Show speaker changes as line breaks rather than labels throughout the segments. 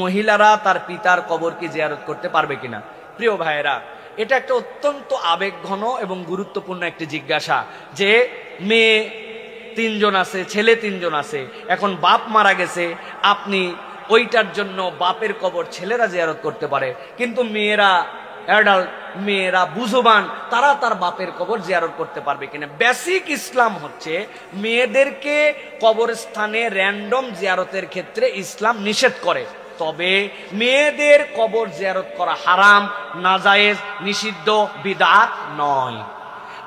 মহিলারা তার পিতার কবর কি জিয়ারত করতে পারবে কিনা? প্রিয় ভাইয়েরা, এটা একটা অত্যন্ত আবেগঘন এবং গুরুত্বপূর্ণ একটি জিজ্ঞাসা যে মেয়ে তিনজন আছে, ছেলে তিনজন আছে, এখন বাপ মারা গেছে, আপনি ওইটার জন্য বাপের কবর ছেলেরা জিয়ারত করতে পারে। কিন্তু মেয়েরা অ্যাডাল্ট মেয়েরা বুঝবান তারা তার বাপের কবর জিয়ারত করতে পারবে কিনা? বেসিক ইসলাম হচ্ছে মেয়েদেরকে কবরস্থানে র্যান্ডম জিয়ারতের ক্ষেত্রে ইসলাম নিষেধ করে। তবে মেয়েদের কবর জিয়ারত করা হারাম, নাজায়েজ, নিষিদ্ধ, বিদাত নয়।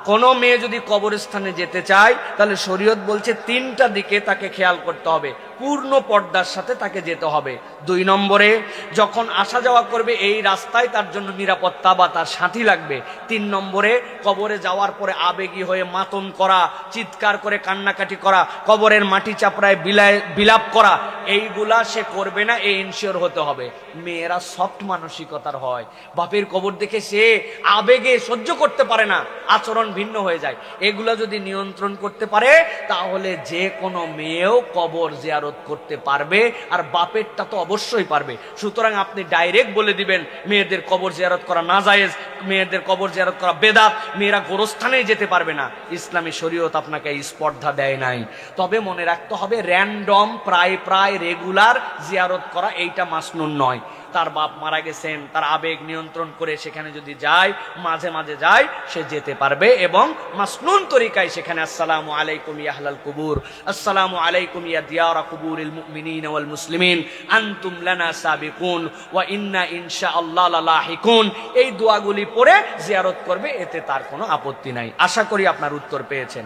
কোনো মেয়ে যদি কবরস্থানে যেতে চায়, তাহলে শরীয়ত বলছে তিনটা দিকে তাকে খেয়াল করতে হবে। পূর্ণ পর্দার সাথে তাকে যেতে হবে। দুই নম্বরে, যখন আসা যাওয়া করবে, এই রাস্তায় তার জন্য নিরাপত্তা বা তার সাথী লাগবে। তিন নম্বরে, কবরে যাওয়ার পরে আবেগী হয়ে মাতন করা, চিৎকার করে কান্নাকাটি করা, কবরের মাটি চাপড়ায় বিলায় বিলাপ করা এইগুলা সে করবে না এই ইনশিওর হতে হবে। মেয়েরা সফট মানসিকতার হয়। বাপের কবর দেখে সে আবেগে সহ্য করতে পারে না, আচরণ ভিন্ন হয়ে যায়। এগুলা যদি নিয়ন্ত্রণ করতে পারে, তাহলে যে কোনো মেয়েও কবর জিয়ারত করতে পারবে, আর বাপেরটা তো অবশ্যই পারবে। সুতরাং আপনি ডাইরেক্ট বলে দিবেন, মেয়েদের কবর জিয়ারত করা না জায়েজ মেয়েদের কবর জিয়ারত করা বেদাত, মেয়েরা গোরস্থানেই যেতে পারবে না। ইসলামী শরীয়ত আপনাকে স্পর্ধা দেয় নাই। তবে মনে রাখতে হবে র্যান্ডম প্রায় প্রায় রেগুলার জিয়ারত করা এইটা মাসনুন নয়। তার বাপ মারা গেছেন, তার আবেগ নিয়ন্ত্রণ করে সেখানে যদি যায়, মাঝে মাঝে যায়, সে যেতে পারবে এবং মাসনুন তরিকায় সেখানে আসসালামু আলাইকুম ইয়া আহলাল কুবুর, আসসালামু আলাইকুম ইয়া দিয়ারা কুবুরিল মুমিনিন ওয়াল মুসলিমিন, আনতুম লানা সাবিকুন ওয়া ইন্না ইনশাআল্লাহ লালাহিকুন। এই দোয়াগুলি পড়ে জিয়ারত করবে, এতে তার কোনো আপত্তি নাই। আশা করি আপনার উত্তর পেয়েছেন।